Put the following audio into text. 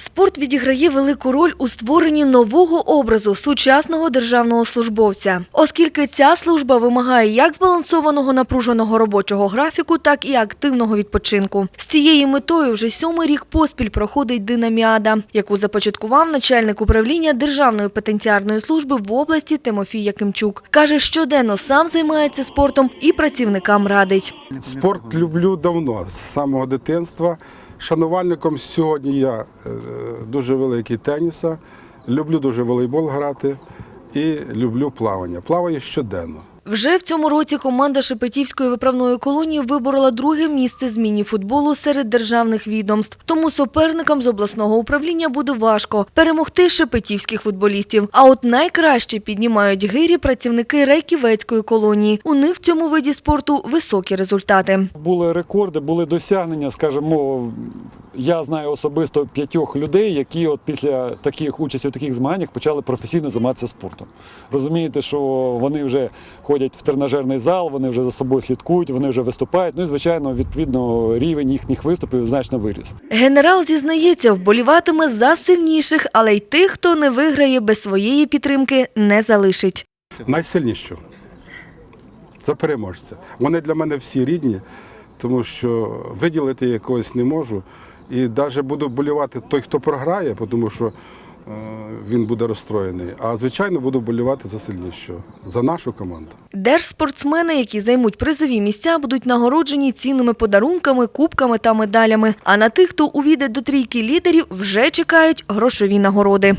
Спорт відіграє велику роль у створенні нового образу сучасного державного службовця, оскільки ця служба вимагає як збалансованого напруженого робочого графіку, так і активного відпочинку. З цією метою вже сьомий рік поспіль проходить динаміада, яку започаткував начальник управління Державної петенціарної служби в області Тимофій Якимчук. Каже, щоденно сам займається спортом і працівникам радить. Спорт люблю давно, з самого дитинства. Шанувальником сьогодні я е, дуже великий теніса, люблю дуже волейбол грати і люблю плавання. Плаваю щоденно. Вже в цьому році команда Шепетівської виправної колонії виборола друге місце з міні-футболу серед державних відомств. Тому суперникам з обласного управління буде важко перемогти шепетівських футболістів. А от найкраще піднімають гирі працівники Рейківецької колонії. У них в цьому виді спорту високі результати. Були рекорди, були досягнення. Скажімо, я знаю особисто п'ятьох людей, які от після таких участі в таких змаганнях почали професійно займатися спортом. Розумієте, що вони вже ходять в тренажерний зал, вони вже за собою слідкують, вони вже виступають. Ну і звичайно, відповідно, рівень їхніх виступів значно виріс. Генерал зізнається, вболіватиме за сильніших, але й тих, хто не виграє без своєї підтримки, не залишить. Найсильнішу за переможця. Вони для мене всі рідні, тому що виділити якогось не можу. І навіть буду болювати той, хто програє, тому що він буде розстроєний. А звичайно буду болювати за сильнішого, за нашу команду. Держспортсмени, які займуть призові місця, будуть нагороджені цінними подарунками, кубками та медалями. А на тих, хто увійде до трійки лідерів, вже чекають грошові нагороди.